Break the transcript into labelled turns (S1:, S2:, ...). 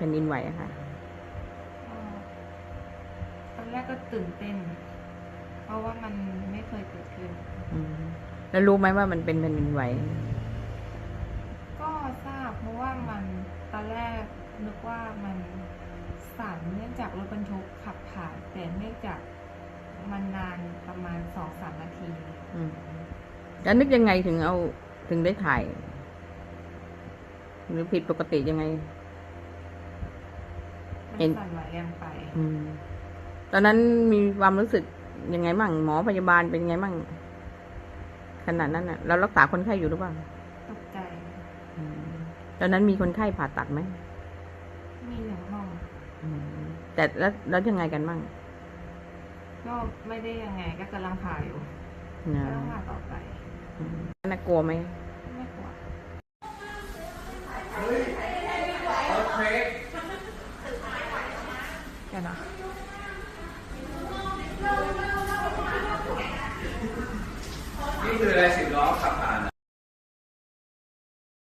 S1: ผ่นดินไหวอะค่ะ
S2: ก็ตอนแรกก็ตื่นเต้น เพราะว่ามันไม่เคยเกิดขึ้น
S1: อืมแล้วรู้ไหมว่ามันเป็นแผ่นดินไหว
S2: ก็ทราบเพราะว่ามันตอนแรกนึกว่ามันสั่นเนื่องจากรถบรรทุกขับผ่านแต่เนื่องจากมันนานประมาณสองสามนาที
S1: อืมแล้วนึกยังไงถึงเอาถึงได้ถ่าย หรือผิดปกติยังไง
S2: มัน
S1: เห็น
S2: สั่นไหวแรงไป
S1: อืม ตอนนั้นมีความรู้สึกยังไงบ้างหมอพยาบาลเป็นยังไงบ้างขนาดนั้นน่ะ เรารักษาคนไข้อยู่หรือเปล่า
S2: ตกใจ
S1: อืมตอนนั้นมีคนไข้ผ่าตัดไหม
S2: มีหนึ่งห้อง
S1: อืมแต่แล้วแล้วยังไงกันบ้าง
S2: ก็ไม่ได้ยังไงก็กำลังผ่าอยู่
S1: นะ
S2: ก็ต้องผ่าต่อไป
S1: อืมน่ากลัวไหม
S2: เดี๋ยวนะ
S3: นี่คืออะไรสิบล้อขับ